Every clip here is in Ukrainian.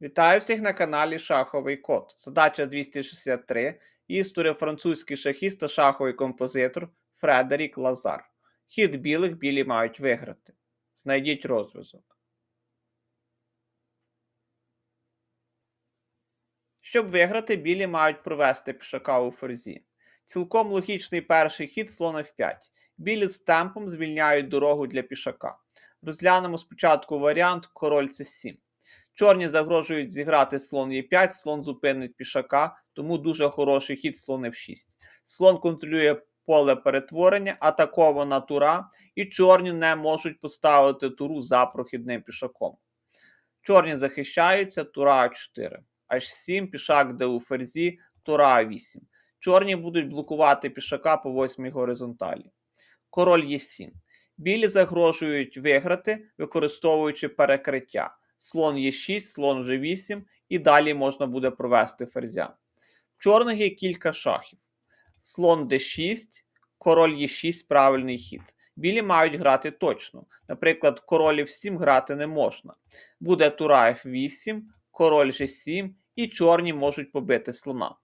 Вітаю всіх на каналі Шаховий Код. Задача 263. Історія французький шахіст та шаховий композитор Фредерік Лазар. Хід білих білі мають виграти. Знайдіть розв'язок. Щоб виграти, білі мають провести пішака у ферзі. Цілком логічний перший хід слон F5. Білі з темпом звільняють дорогу для пішака. Розглянемо спочатку варіант король c7. Чорні загрожують зіграти слон Е5, слон зупинить пішака, тому дуже хороший хід слон F6. Слон контролює поле перетворення, атакована тура, і чорні не можуть поставити туру за прохідним пішаком. Чорні захищаються, тура А4. H7, пішак де у ферзі, тура А8. Чорні будуть блокувати пішака по восьмій горизонталі. Король Е7. Білі загрожують виграти, використовуючи перекриття слон Е6, слон G8, і далі можна буде провести ферзя. В чорних є кілька шахів. Слон d6, король Е6 правильний хід. Білі мають грати точно. Наприклад, король F7 грати не можна. Буде тура F8, король G7, і чорні можуть побити слона.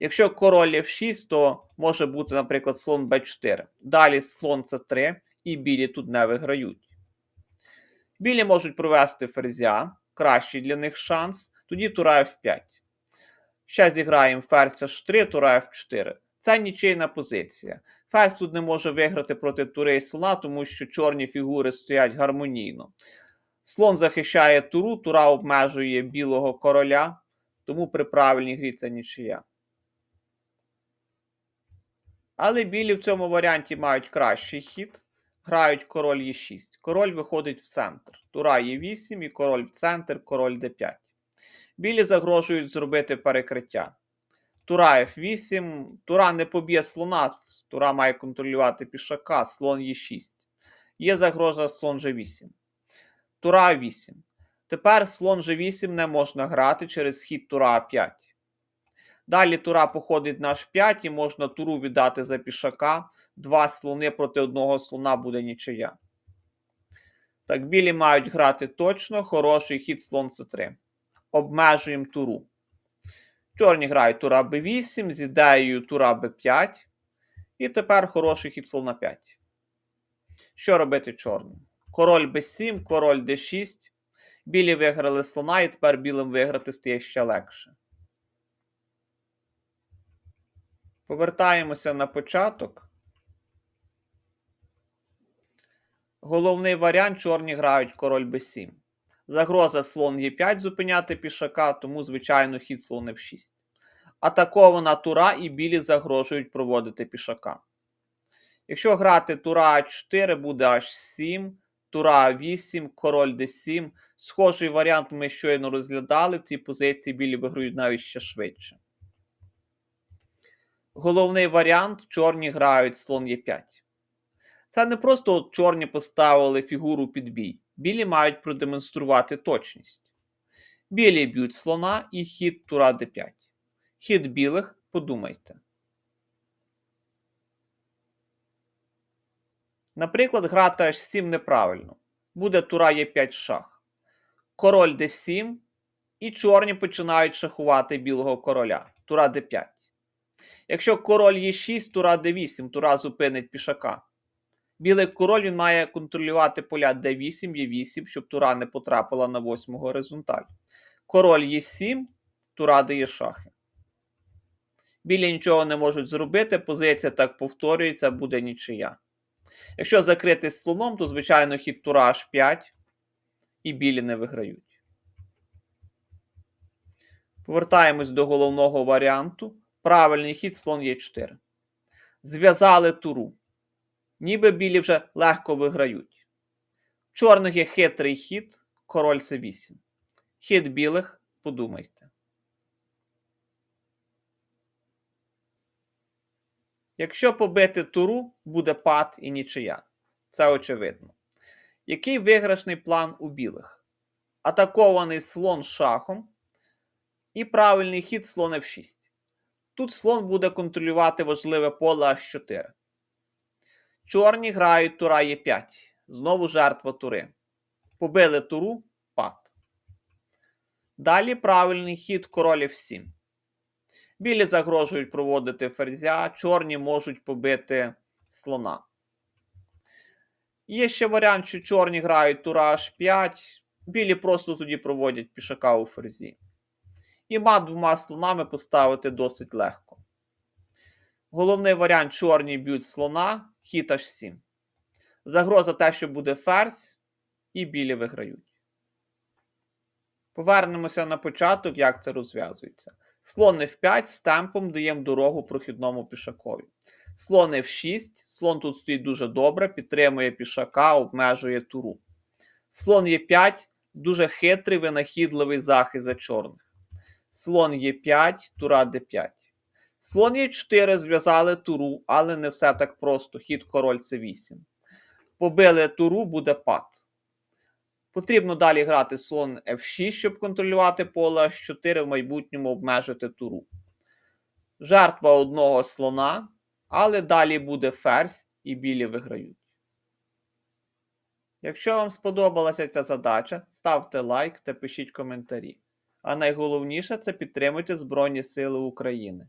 Якщо король F6, то може бути, наприклад, слон b4. Далі слон c3, і білі тут не виграють. Білі можуть провести ферзя, кращий для них шанс. Тоді тура F5. Ще зіграємо ферзь H3, тура F4. Це нічийна позиція. Ферзь тут не може виграти проти тури і слона, тому що чорні фігури стоять гармонійно. Слон захищає туру, тура обмежує білого короля, тому при правильній грі це нічия. Але білі в цьому варіанті мають кращий хід грають король Е6. Король виходить в центр. Тура Е8 і король в центр, король Д5. Білі загрожують зробити перекриття. Тура F8. Тура не поб'є слона, тура має контролювати пішака, слон Е6. Є загроза слон G8. Тура А8. Тепер слон G8 не можна грати через хід тура А5. Далі тура походить на H5 і можна туру віддати за пішака два слони проти одного слона буде нічия. Так, білі мають грати точно, хороший хід слон С3. Обмежуємо туру. Чорні грають тура Б8 з ідеєю тура Б5. І тепер хороший хід слона 5. Що робити чорним? Король Б7, король Д6. Білі виграли слона, і тепер білим виграти стає ще легше. Повертаємося на початок. Головний варіант чорні грають король b7. Загроза слон Е5 зупиняти пішака, тому, звичайно, хід слон F6. Атакована тура і білі загрожують проводити пішака. Якщо грати тура А4, буде H7, тура А8, король d7. Схожий варіант ми щойно розглядали. В цій позиції білі виграють навіть ще швидше. Головний варіант чорні грають слон Е5. Це не просто чорні поставили фігуру під бій. Білі мають продемонструвати точність. Білі б'ють слона і хід тура d5. Хід білих подумайте. Наприклад, грати h7 неправильно. Буде тура Е5 шах. Король d7. І чорні починають шахувати білого короля. Тура d5. Якщо король Е6, тура d8, тура зупинить пішака. Білий король він має контролювати поля d8, e8, щоб тура не потрапила на восьму горизонталь. Король Е7, тура дає шахи. Білі нічого не можуть зробити, позиція так повторюється, буде нічия. Якщо закрити слоном, то, звичайно, хід тура H5 і білі не виграють. Повертаємось до головного варіанту. Правильний хід слон Е4. Зв'язали туру ніби білі вже легко виграють. В чорних є хитрий хід, король С8. Хід білих подумайте. Якщо побити туру, буде пад і нічия. Це очевидно. Який виграшний план у білих? Атакований слон шахом і правильний хід слон F6. Тут слон буде контролювати важливе поле H4. Чорні грають тура Е5. Знову жертва тури. Побили туру пад. Далі правильний хід король F7. Білі загрожують проводити ферзя, чорні можуть побити слона. Є ще варіант, що чорні грають тура H5, білі просто тоді проводять пішака у ферзі. І мат двома слонами поставити досить легко. Головний варіант чорні б'ють слона, хід H7. Загроза те, що буде ферзь, і білі виграють. Повернемося на початок, як це розв'язується. Слон F5 з темпом даємо дорогу прохідному пішакові. Слон F6, слон тут стоїть дуже добре, підтримує пішака, обмежує туру. Слон Е5 дуже хитрий, винахідливий захист за чорних. Слон Е5, тура Д5. Слон Е4 зв'язали туру, але не все так просто. Хід король С8. Побили туру, буде пад. Потрібно далі грати слон F6, щоб контролювати поле H4 в майбутньому обмежити туру. Жертва одного слона, але далі буде ферзь і білі виграють. Якщо вам сподобалася ця задача, ставте лайк та пишіть коментарі. А найголовніше це підтримуйте Збройні Сили України.